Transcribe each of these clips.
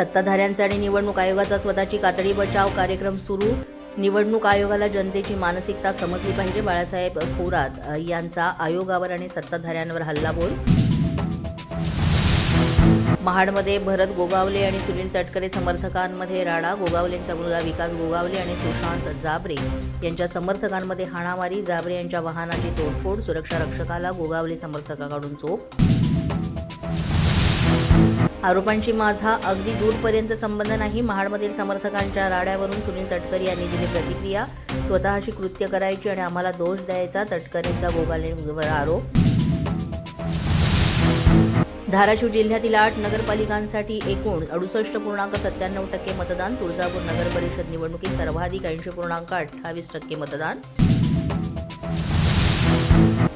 सत्ताधाऱ्यांचा आणि निवडणूक आयोगाचा स्वतःची कातडी बचाव कार्यक्रम सुरू. निवडणूक आयोगाला जनतेची मानसिकता समजली पाहिजे बाळासाहेब थोरात यांचा आयोगावर आणि सत्ताधाऱ्यांवर हल्लाबोल. महाडमध्ये भरत गोगावले आणि सुनील तटकरे समर्थकांमध्ये राडा गोगावलेंचा मुलगा विकास गोगावले आणि सुशांत जाबरे यांच्या समर्थकांमध्ये हाणामारी जाबरे यांच्या वाहनाची तोडफोड सुरक्षा रक्षकाला गोगावले समर्थकाकडून चोप आरोपांशी माझा अगदी दूरपर्यंत संबंध नाही. महाडमधील समर्थकांच्या राड्यावरून सुनील तटकरे यांनी दिली प्रतिक्रिया. स्वतःशी कृत्य करायची आणि आम्हाला दोष द्यायचा तटकरेंचा गोगालेंवर आरोप. धाराशिव जिल्ह्यातील आठ नगरपालिकांसाठी एकूण अडुसष्ट पूर्णांक सत्त्याण्णव टक्के मतदान. तुळजापूर नगर परिषद निवडणुकीत सर्वाधिक ऐंशी पूर्णांक अठ्ठावीस टक्के मतदान.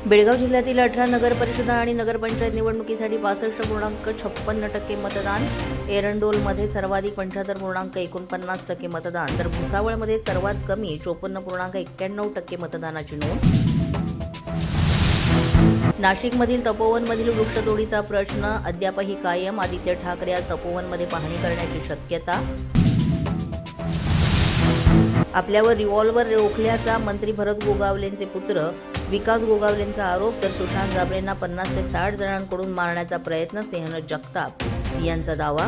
बेळगाव जिल्ह्यातील अठरा नगरपरिषदा आणि नगरपंचायत निवडणुकीसाठी बासष्ट पूर्णांक छप्पन्न टक्के मतदान एरंडोलमध्ये सर्वाधिक पंच्याहत्तर पूर्णांक एकोणपन्नास टक्के मतदान तर भुसावळमध्ये सर्वात कमी चोपन्न पूर्णांक एक्क्याण्णव टक्के मतदानाची नोंद. नाशिकमधील तपोवनमधील वृक्षतोडीचा प्रश्न अद्यापही कायम आदित्य ठाकरे आज तपोवनमध्ये पाहणी करण्याची शक्यता. आपल्यावर रिव्हॉल्वर रोखल्याचा मंत्री भरत गोगावलेंचे पुत्र विकास गोगावलेंचा आरोप तर सुशांत जाबरेंना पन्नास ते साठ जणांकडून मारण्याचा प्रयत्न सिंहन जगताप यांचा दावा.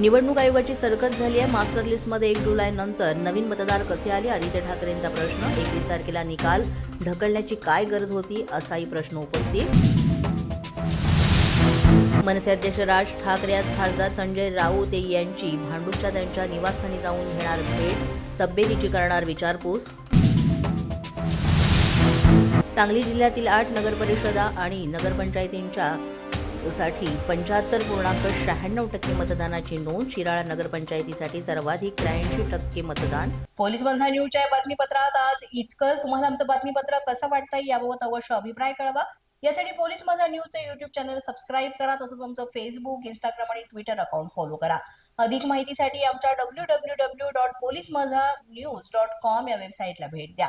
निवडणूक आयोगाची सरकत झाली आहे. मास्टर लिस्टमध्ये एक जुलै नंतर नवीन मतदार कसे आले? आदित्य ठाकरेंचा प्रश्न. एकवीस तारखेला निकाल. ढकलण्याची काय गरज होती? असाही प्रश्न उपस्थित. मनसे अध्यक्ष राज ठाकरे आज खासदार संजय राऊत यांची भांडूपच्या त्यांच्या निवासस्थानी जाऊन घेणार भेट. तब्येतीची करणार विचारपूस. सांगली जिल्ह्यातील आठ नगरपरिषदा आणि नगरपंचायतींच्या साठी पंच्याहत्तर पूर्णांक शहाण्णव टक्के मतदानाची नोंद शिराळा नगरपंचायतीसाठी सर्वाधिक त्र्याऐंशी टक्के मतदान. पोलीस बंधा न्यूजच्या बातमीपत्रात आज इतकंच. तुम्हाला आमचं बातमीपत्र कसं वाटतंय याबाबत अवश्य अभिप्राय कळवा. यासाठी पोलीस माझा न्यूजचं युट्यूब चॅनल सबस्क्राईब करा तसंच आमचं फेसबुक इंस्टाग्राम आणि ट्विटर अकाउंट फॉलो करा. अधिक माहितीसाठी आमच्या W W W dot police Majha news dot com या वेबसाईटला भेट द्या.